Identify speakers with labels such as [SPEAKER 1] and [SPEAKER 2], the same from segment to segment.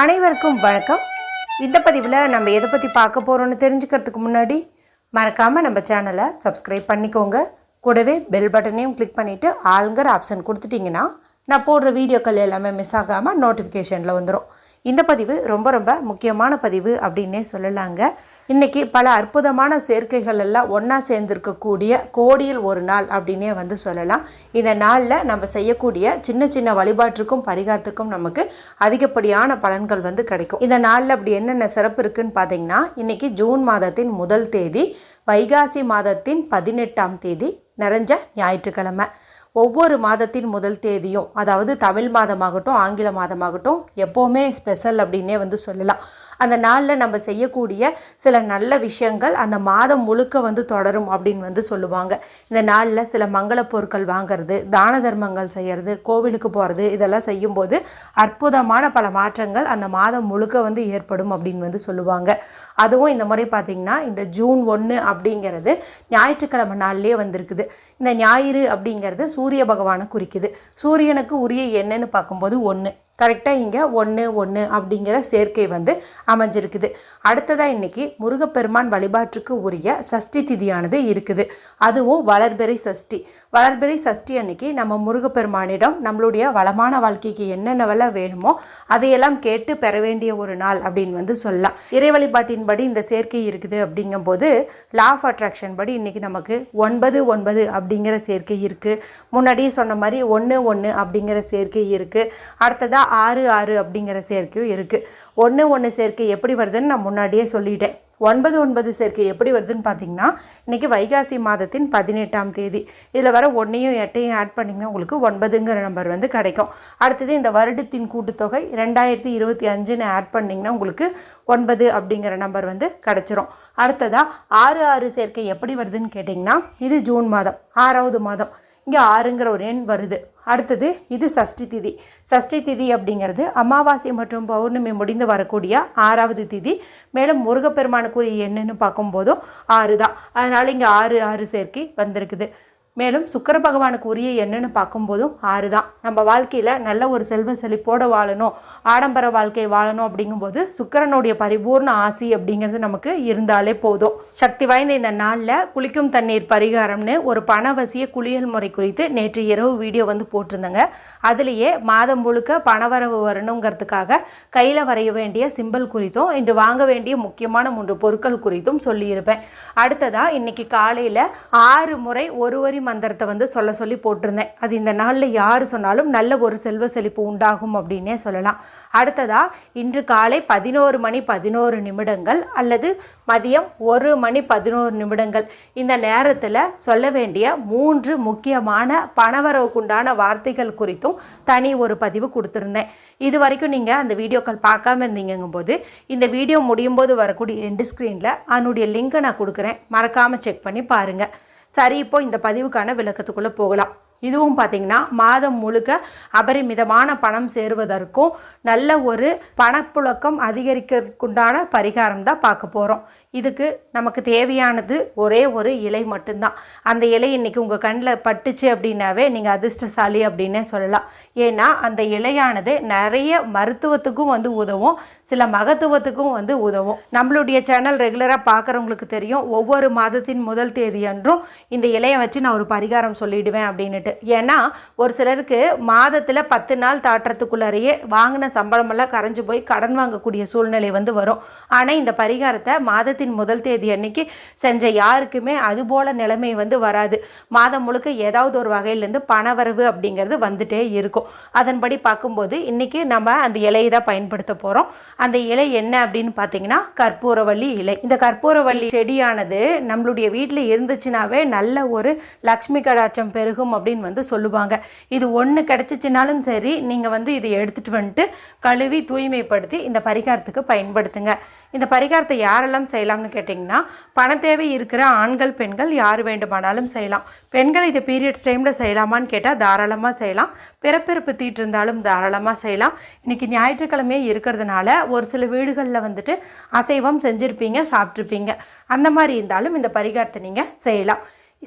[SPEAKER 1] அனைவருக்கும் வணக்கம். இந்த பதிவில் நம்ம எதை பற்றி பார்க்க போகிறோம்னு தெரிஞ்சுக்கிறதுக்கு முன்னாடி மறக்காமல் நம்ம சேனலை சப்ஸ்கிரைப் பண்ணிக்கோங்க. கூடவே பெல் பட்டனையும் கிளிக் பண்ணிவிட்டு ஆளுங்கிற ஆப்ஷன் கொடுத்துட்டிங்கன்னா நான் போடுற வீடியோக்கள் எல்லாமே மிஸ் ஆகாமல் நோட்டிஃபிகேஷனில் வந்துடும் இந்த பதிவு ரொம்ப ரொம்ப முக்கியமான பதிவு அப்படின்னே சொல்லலாங்க. இன்றைக்கி பல அற்புதமான சேர்க்கைகள் எல்லாம் ஒன்றா சேர்ந்திருக்கக்கூடிய கோடியில் ஒரு நாள் அப்படின்னே வந்து சொல்லலாம். இந்த நாளில் நம்ம செய்யக்கூடிய சின்ன சின்ன வழிபாட்டுக்கும் பரிகாரத்துக்கும் நமக்கு அதிகப்படியான பலன்கள் வந்து கிடைக்கும். இந்த நாளில் அப்படி என்னென்ன சிறப்பு இருக்குன்னு பார்த்தீங்கன்னா இன்றைக்கி ஜூன் மாதத்தின் முதல் தேதி வைகாசி மாதத்தின் பதினெட்டாம் தேதி நிறைஞ்ச ஞாயிற்றுக்கிழமை. ஒவ்வொரு மாதத்தின் முதல் தேதியும் அதாவது தமிழ் மாதமாகட்டும் ஆங்கில மாதமாகட்டும் எப்போவுமே ஸ்பெஷல் அப்படின்னே வந்து சொல்லலாம். அந்த நாளில் நம்ம செய்யக்கூடிய சில நல்ல விஷயங்கள் அந்த மாதம் முழுக்க வந்து தொடரும் அப்படின்னு வந்து சொல்லுவாங்க. இந்த நாளில் சில மங்கள பொருட்கள் வாங்குறது தான தர்மங்கள் செய்கிறது கோவிலுக்கு போகிறது இதெல்லாம் செய்யும்போது அற்புதமான பல மாற்றங்கள் அந்த மாதம் முழுக்க வந்து ஏற்படும் அப்படின்னு வந்து சொல்லுவாங்க. அதுவும் இந்த முறை பார்த்திங்கன்னா இந்த ஜூன் ஒன்று அப்படிங்கிறது ஞாயிற்றுக்கிழமை நாள்லேயே வந்திருக்குது. இந்த ஞாயிறு அப்படிங்கிறது சூரிய பகவானை குறிக்குது. சூரியனுக்கு உரிய என்னன்னு பார்க்கும்போது ஒன்று கரெக்டாக இங்கே ஒன்று ஒன்று அப்படிங்கிற சேர்க்கை வந்து அமைஞ்சிருக்குது. அடுத்ததாக இன்றைக்கி முருகப்பெருமான் வழிபாட்டுக்கு உரிய சஷ்டி திதியானது இருக்குது. அதுவும் வளர்பெறை சஷ்டி. வளர்பெறை சஷ்டி அன்னைக்கு நம்ம முருகப்பெருமானிடம் நம்மளுடைய வளமான வாழ்க்கைக்கு என்னென்னவெல்லாம் வேணுமோ அதையெல்லாம் கேட்டு பெற வேண்டிய ஒரு நாள் அப்படின்னு வந்து சொல்லலாம். இறை வழிபாட்டின்படி இந்த சேர்க்கை இருக்குது அப்படிங்கும்போது லா ஆஃப் அட்ராக்ஷன் படி இன்றைக்கி நமக்கு ஒன்பது ஒன்பது அப்படிங்கிற சேர்க்கை இருக்குது முன்னாடியே சொன்ன மாதிரி ஒன்று ஒன்று அப்படிங்கிற சேர்க்கை இருக்குது அடுத்ததாக ஆறு ஆறு அப்படிங்கிற சேர்க்கையும் இருக்குது ஒன்று ஒன்று சேர்க்கை எப்படி வருதுன்னு நான் முன்னாடியே சொல்லிட்டேன். ஒன்பது ஒன்பது சேர்க்கை எப்படி வருதுன்னு பார்த்தீங்கன்னா இன்றைக்கி வைகாசி மாதத்தின் பதினெட்டாம் தேதி. இதில் வர ஒன்றையும் எட்டையும் ஆட் பண்ணிங்கன்னா உங்களுக்கு ஒன்பதுங்கிற நம்பர் வந்து கிடைக்கும். அடுத்தது இந்த வருடத்தின் கூட்டுத்தொகை ரெண்டாயிரத்தி இருபத்தி அஞ்சுன்னு ஆட் பண்ணிங்கன்னா உங்களுக்கு ஒன்பது அப்படிங்கிற நம்பர் வந்து கிடச்சிரும். அடுத்ததாக ஆறு ஆறு சேர்க்கை எப்படி வருதுன்னு கேட்டிங்கன்னா இது ஜூன் மாதம் ஆறாவது மாதம். இங்கே ஆறுங்கிற ஒரு எண் வருது. அடுத்தது இது சஷ்டி திதி. சஷ்டி திதி அப்படிங்கிறது அமாவாசை மற்றும் பௌர்ணமி முடிந்து வரக்கூடிய ஆறாவது திதி. மேலும் முருகப்பெருமானுக்குரிய எண்ணுன்னு பார்க்கும்போதும் ஆறு தான் அதனால் இங்கே ஆறு ஆறு சேர்க்கை வந்திருக்குது. மேலும் சுக்கர பகவானுக்கு உரிய என்னன்னு பார்க்கும்போதும் ஆறு தான் நம்ம வாழ்க்கையில் நல்ல ஒரு செல்வ செழிப்போடு வாழணும் ஆடம்பர வாழ்க்கை வாழணும் அப்படிங்கும்போது சுக்கரனுடைய பரிபூர்ண ஆசி அப்படிங்கிறது நமக்கு இருந்தாலே போதும். சக்தி வாய்ந்த இந்த நாளில் குளிக்கும் தண்ணீர் பரிகாரம்னு ஒரு பணவசிய குளியல் முறை குறித்து நேற்று இரவு வீடியோ வந்து போட்டிருந்தேங்க. அதுலேயே மாதம் முழுக்க பணவரவு வரணுங்கிறதுக்காக கையில் வரைய வேண்டிய சிம்பிள் குறித்தும் இன்று வாங்க வேண்டிய முக்கியமான மூன்று பொருட்கள் குறித்தும் சொல்லியிருப்பேன். அடுத்ததாக இன்னைக்கு காலையில் ஆறு முறை ஒரு வரி மந்திரத்தை வந்து சொல்ல சொல்லி போட்டிருந்தேன். அது இந்த நாளில் யார் சொன்னாலும் நல்ல ஒரு செல்வ செழிப்பு உண்டாகும் அப்படின்னே சொல்லலாம். அடுத்ததாக இன்று காலை பதினோரு மணி பதினோரு நிமிடங்கள் அல்லது மதியம் ஒரு மணி பதினோரு நிமிடங்கள். இந்த நேரத்தில் சொல்ல வேண்டிய மூன்று முக்கியமான பணவரவுக்குண்டான வார்த்தைகள் குறித்தும் தனி ஒரு பதிவு கொடுத்துருந்தேன். இது வரைக்கும் நீங்கள் அந்த வீடியோக்கள் பார்க்காம இருந்தீங்கும் போது இந்த வீடியோ முடியும் போது வரக்கூடிய எண்டு ஸ்க்ரீனில் அதனுடைய லிங்கை நான் கொடுக்குறேன். மறக்காமல் செக் பண்ணி பாருங்கள் சரி இப்போ இந்த பதிவுக்கான விளக்கத்துக்குள்ளே போகலாம். இதுவும் பார்த்திங்கன்னா மாதம் முழுக்க அபரிமிதமான பணம் சேருவதற்கும் நல்ல ஒரு பணப்புழக்கம் அதிகரிக்கிறதுக்குண்டான பரிகாரம் தான் பார்க்க போகிறோம் இதுக்கு நமக்கு தேவையானது ஒரே ஒரு இலை மட்டும்தான். அந்த இலை இன்றைக்கி உங்கள் கண்ணில் பட்டுச்சு அப்படின்னாவே நீங்கள் அதிர்ஷ்டசாலி அப்படின்னே சொல்லலாம். ஏன்னா அந்த இலையானது நிறைய மருத்துவத்துக்கும் வந்து உதவும். சில மகத்துவத்துக்கும் வந்து உதவும். நம்மளுடைய சேனல் ரெகுலராக பார்க்குறவங்களுக்கு தெரியும் ஒவ்வொரு மாதத்தின் முதல் தேதி அன்றும் இந்த இலையை வச்சு நான் ஒரு பரிகாரம் சொல்லிடுவேன் அப்படின்னுட்டு ஏன்னா ஒரு சிலருக்கு மாதத்தில் பத்து நாள் தாட்டுறதுக்குள்ளாரையே வாங்கின சம்பளமெல்லாம் கரைஞ்சு போய் கடன் வாங்கக்கூடிய சூழ்நிலை வந்து வரும். ஆனால் இந்த பரிகாரத்தை மாதத்தின் முதல் தேதி அன்னைக்கு செஞ்ச யாருக்குமே அதுபோல் நிலைமை வந்து வராது. மாதம் முழுக்க ஏதாவது ஒரு வகையிலேருந்து பணவரவு அப்படிங்கிறது வந்துட்டே இருக்கும். அதன்படி பார்க்கும்போது இன்றைக்கி நம்ம அந்த இலையை தான் பயன்படுத்த போகிறோம் அந்த இலை என்ன அப்படின்னு பார்த்தீங்கன்னா கற்பூரவள்ளி இலை. இந்த கற்பூரவள்ளி செடியானது நம்மளுடைய வீட்டில் இருந்துச்சுனாவே நல்ல ஒரு லக்ஷ்மி கடாட்சம் பெருகும் அப்படின்னு வந்து சொல்லுவாங்க. இது ஒன்று கிடச்சிச்சினாலும் சரி நீங்கள் வந்து இதை எடுத்துகிட்டு வந்துட்டு கழுவி தூய்மைப்படுத்தி இந்த பரிகாரத்துக்கு பயன்படுத்துங்க. இந்த பரிகாரத்தை யாரெல்லாம் செய்யலாம்னு கேட்டிங்கன்னா பண தேவை இருக்கிற ஆண்கள் பெண்கள் யார் வேண்டுமானாலும் செய்யலாம். பெண்கள் இது பீரியட்ஸ் டைமில் செய்யலாமான்னு கேட்டால் தாராளமாக செய்யலாம். பிறப்பிறப்பு தீட்டு இருந்தாலும் தாராளமாக செய்யலாம். இன்றைக்கி ஞாயிற்றுக்கிழமையே இருக்கிறதுனால ஒரு சில வீடுகளில் வந்துட்டு அசைவம் செஞ்சுருப்பீங்க சாப்பிட்ருப்பீங்க அந்த மாதிரி இருந்தாலும் இந்த பரிகாரத்தை நீங்கள் செய்யலாம்.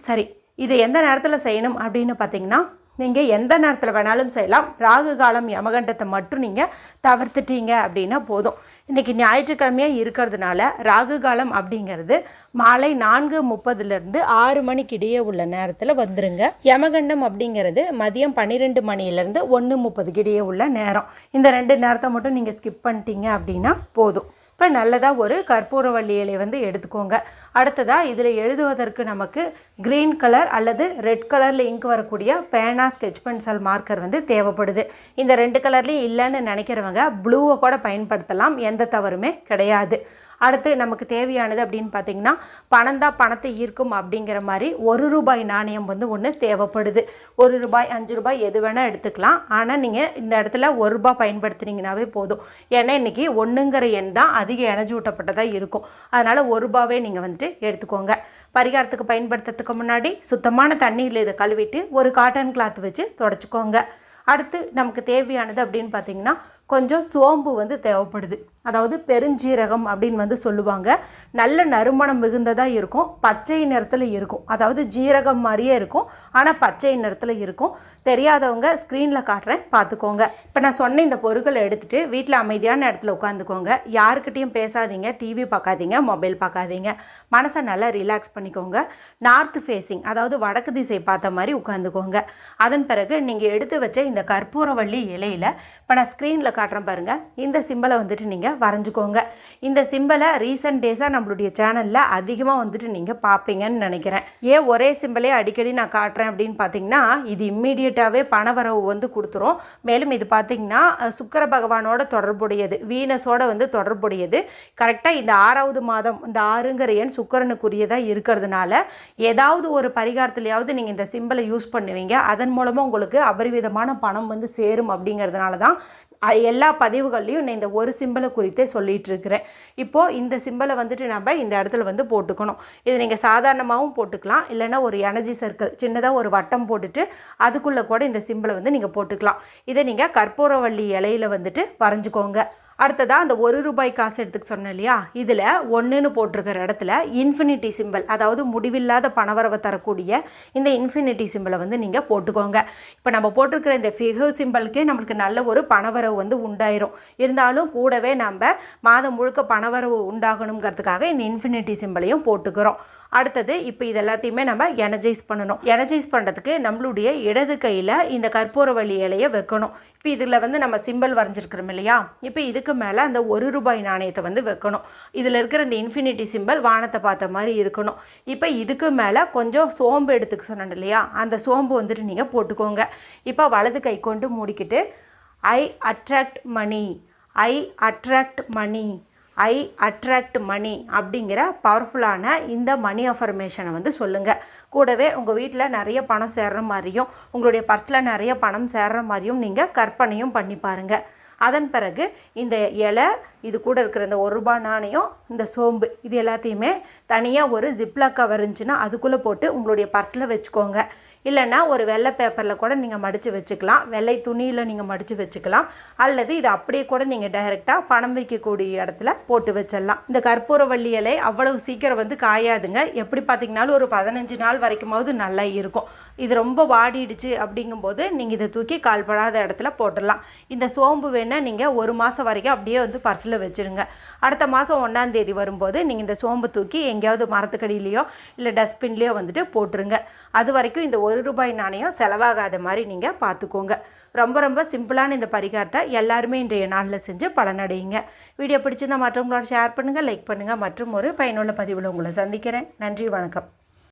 [SPEAKER 1] சரி இது எந்த நேரத்தில் செய்யணும் அப்படின்னு பார்த்தீங்கன்னா நீங்கள் எந்த நேரத்தில் வேணாலும் செய்யலாம். ராகு காலம் யமகண்டத்தை மட்டும் நீங்கள் தவிர்த்துட்டீங்க அப்படின்னா போதும். இன்றைக்கி ஞாயிற்றுக்கிழமையாக இருக்கிறதுனால ராகு காலம் அப்படிங்கிறது மாலை நான்கு முப்பதுலேருந்து ஆறு மணிக்கு இடையே உள்ள நேரத்தில் வந்துருங்க. யமகண்டம் அப்படிங்கிறது மதியம் பன்னிரெண்டு மணிலேருந்து ஒன்று முப்பதுக்கு இடையே உள்ள நேரம். இந்த ரெண்டு நேரத்தை மட்டும் நீங்கள் ஸ்கிப் பண்ணிட்டீங்க அப்படின்னா போதும். இப்போ நல்லதாக ஒரு கற்பூரவள்ளி இலை வந்து எடுத்துக்கோங்க. அடுத்ததாக இதில் எழுதுவதற்கு நமக்கு க்ரீன் கலர் அல்லது ரெட் கலரில் இங்க் வரக்கூடிய பேனா ஸ்கெச் பென்சில் மார்க்கர் வந்து தேவைப்படுது. இந்த ரெண்டு கலர்லேயும் இல்லைன்னு நினைக்கிறவங்க ப்ளூவை கூட பயன்படுத்தலாம். எந்த தவறுமே கிடையாது. அடுத்து நமக்கு தேவையானது அப்படின்னு பார்த்தீங்கன்னா பணம் தான் பணத்தை ஈர்க்கும் அப்படிங்கிற மாதிரி ஒரு ரூபாய் நாணயம் வந்து ஒன்று தேவைப்படுது. ஒரு ரூபாய் அஞ்சு ரூபாய் எது வேணால் எடுத்துக்கலாம். ஆனால் நீங்கள் இந்த இடத்துல ஒரு ரூபாய் பயன்படுத்துனீங்கனாவே போதும். ஏன்னா இன்றைக்கி ஒன்றுங்கிற எண் தான் அதிக எனர்ஜி ஊட்டப்பட்டதாக இருக்கும். அதனால் ஒரு ரூபாவே நீங்கள் வந்துட்டு எடுத்துக்கோங்க. பரிகாரத்துக்கு பயன்படுத்துறதுக்கு முன்னாடி சுத்தமான தண்ணியில் இதை கழுவிட்டு ஒரு காட்டன் கிளாத் வச்சு தொடச்சிக்கோங்க. அடுத்து நமக்கு தேவையானது அப்படின்னு பார்த்தீங்கன்னா கொஞ்சம் சோம்பு வந்து தேவைப்படுது. அதாவது பெருஞ்சீரகம் அப்படின்னு வந்து சொல்லுவாங்க. நல்ல நறுமணம் மிகுந்ததாக இருக்கும். பச்சை நிறத்தில் இருக்கும். அதாவது ஜீரகம் மாதிரியே இருக்கும். ஆனால் பச்சை நிறத்தில் இருக்கும். தெரியாதவங்க ஸ்க்ரீனில் காட்டுறேன். பார்த்துக்கோங்க. இப்போ நான் சொன்ன இந்த பொருட்களை எடுத்துகிட்டு வீட்டில் அமைதியான இடத்துல உட்காந்துக்கோங்க. யாருக்கிட்டேயும் பேசாதீங்க. டிவி பார்க்காதீங்க. மொபைல் பார்க்காதீங்க. மனசை நல்லா ரிலாக்ஸ் பண்ணிக்கோங்க. நார்த் ஃபேஸிங் அதாவது வடக்கு திசை பார்த்த மாதிரி உட்காந்துக்கோங்க. அதன் பிறகு நீங்கள் எடுத்து வச்ச இந்த கற்பூரவள்ளி இலையில் இப்போ நான் ஸ்க்ரீனில் காட்டுறேன் பாருங்கள் இந்த சிம்பிளை வந்துட்டு நீங்கள் வரைஞ்சிக்கோங்க. இந்த சிம்பிளை ரீசெண்ட் டேஸாக நம்மளுடைய சேனலில் அதிகமாக வந்துட்டு நீங்கள் பார்ப்பீங்கன்னு நினைக்கிறேன். ஏன் ஒரே சிம்பிளே அடிக்கடி நான் காட்டுறேன் அப்படின்னு பார்த்தீங்கன்னா இது இம்மீடியட்டாகவே பணவரவு வந்து கொடுத்துரும். மேலும் இது பார்த்தீங்கன்னா சுக்கர பகவானோட தொடர்புடையது வீனஸோட வந்து தொடர்புடையது. கரெக்டாக இந்த ஆறாவது மாதம் இந்த ஆறுங்கிற எண் சுக்கரனுக்குரியதாக இருக்கிறதுனால ஏதாவது ஒரு பரிகாரத்துலையாவது நீங்கள் இந்த சிம்பிளை யூஸ் பண்ணுவீங்க. அதன் மூலமாக உங்களுக்கு அபரிவிதமான பணம் வந்து சேரும் அப்படிங்கிறதுனால தான் எல்லா பதிவுகள்லையும் நான் இந்த ஒரு சிம்பிளை குறித்தே சொல்லிட்டு இருக்கிறேன் இப்போது இந்த சிம்பிளை வந்துட்டு நம்ம இந்த இடத்துல வந்து போட்டுக்கணும். இது நீங்கள் சாதாரணமாகவும் போட்டுக்கலாம். இல்லைன்னா ஒரு எனர்ஜி சர்க்கிள் சின்னதாக ஒரு வட்டம் போட்டுட்டு அதுக்குள்ளே கூட இந்த சிம்பிளை வந்து நீங்கள் போட்டுக்கலாம். இதை நீங்கள் கற்பூரவள்ளி இலையில வந்துட்டு வரைஞ்சிக்கோங்க. அடுத்ததாக அந்த ஒரு ரூபாய் காசு எடுத்துக்க சொன்னேன் இல்லையா? இதில் ஒன்றுன்னு போட்டிருக்கிற இடத்துல இன்ஃபினிட்டி சிம்பிள் அதாவது முடிவில்லாத பணவரவை தரக்கூடிய இந்த இன்ஃபினிட்டி சிம்பிளை வந்து நீங்கள் போட்டுக்கோங்க. இப்போ நம்ம போட்டிருக்கிற இந்த ஃபிகர் சிம்பிளுக்கே நம்மளுக்கு நல்ல ஒரு பணவரவு வந்து உண்டாயிரும். இருந்தாலும் கூடவே நம்ம மாதம் முழுக்க பணவரவு உண்டாகணுங்கிறதுக்காக இந்த இன்ஃபினிட்டி சிம்பிளையும் போட்டுக்கிறோம். அடுத்தது இப்போ இது எல்லாத்தையுமே நம்ம எனர்ஜைஸ் பண்ணணும். எனர்ஜைஸ் பண்ணுறதுக்கு நம்மளுடைய இடது கையில் இந்த கற்பூரவள்ளி இலையை வைக்கணும். இப்போ இதில் வந்து நம்ம சிம்பிள் வரைஞ்சிருக்கிறோம் இல்லையா? இப்போ இதுக்கு மேலே அந்த ஒரு ரூபாய் நாணயத்தை வந்து வைக்கணும். இதில் இருக்கிற இந்த இன்ஃபினிட்டி சிம்பிள் வானத்தை பார்த்த மாதிரி இருக்கணும். இப்போ இதுக்கு மேலே கொஞ்சம் சோம்பு எடுத்துக்க சொன்னேன் இல்லையா? அந்த சோம்பு வந்துட்டு நீங்கள் போட்டுக்கோங்க. இப்போ வலது கை கொண்டு மூடிக்கிட்டு I attract money I attract money I attract money அப்படிங்கிற பவர்ஃபுல்லான இந்த மணி அஃபர்மேஷனை வந்து சொல்லுங்கள் கூடவே உங்கள் வீட்டில் நிறைய பணம் சேர்ற மாதிரியும் உங்களுடைய பர்ஸில் நிறைய பணம் சேர்ற மாதிரியும் நீங்கள் கற்பனையும் பண்ணி பாருங்கள் அதன் பிறகு இந்த இலை இது கூட இருக்கிற இந்த ஒரு ரூபாய் நாணயம் இந்த சோம்பு இது எல்லாத்தையுமே தனியாக ஒரு ஜிப்லாக் கவர் இருந்துச்சுன்னா அதுக்குள்ளே போட்டு உங்களுடைய பர்ஸில் வச்சுக்கோங்க. இல்லைன்னா ஒரு வெள்ளை பேப்பரில் கூட நீங்கள் மடித்து வச்சுக்கலாம். வெள்ளை துணியில் நீங்கள் மடித்து வச்சுக்கலாம். அல்லது இது அப்படியே கூட நீங்கள் டைரெக்டாக பணம் வைக்கக்கூடிய இடத்துல போட்டு வச்சிடலாம். இந்த கற்பூரவள்ளி இலை அவ்வளவு சீக்கிரம் வந்து காயாதுங்க. எப்படி பார்த்தீங்கன்னாலும் ஒரு பதினஞ்சு நாள் வரைக்குமாவது நல்லா இருக்கும். இது ரொம்ப வாடிடுச்சு அப்படிங்கும்போது நீங்கள் இதை தூக்கி கால்படாத இடத்துல போட்டுடலாம். இந்த சோம்பு வேணால் நீங்கள் ஒரு மாதம் வரைக்கும் அப்படியே வந்து பர்சில் வச்சுருங்க. அடுத்த மாதம் ஒன்றாந்தேதி வரும்போது நீங்கள் இந்த சோம்பு தூக்கி எங்கேயாவது மரத்துக்கடியிலையோ இல்லை டஸ்ட்பின்லேயோ வந்துட்டு போட்டுருங்க. அது வரைக்கும் இந்த ஒரு ரூபாய் நாணயம் செலவாகாத மாதிரி நீங்கள் பார்த்துக்கோங்க ரொம்ப ரொம்ப சிம்பிளான இந்த பரிகாரத்தை எல்லாருமே இன்றைய நாளில் செஞ்சு பலனடையுங்க வீடியோ பிடிச்சிருந்தா மற்றவங்களோட ஷேர் பண்ணுங்கள் லைக் பண்ணுங்கள் மற்றும் ஒரு பயனுள்ள பதிவில் உங்களை சந்திக்கிறேன். நன்றி வணக்கம்.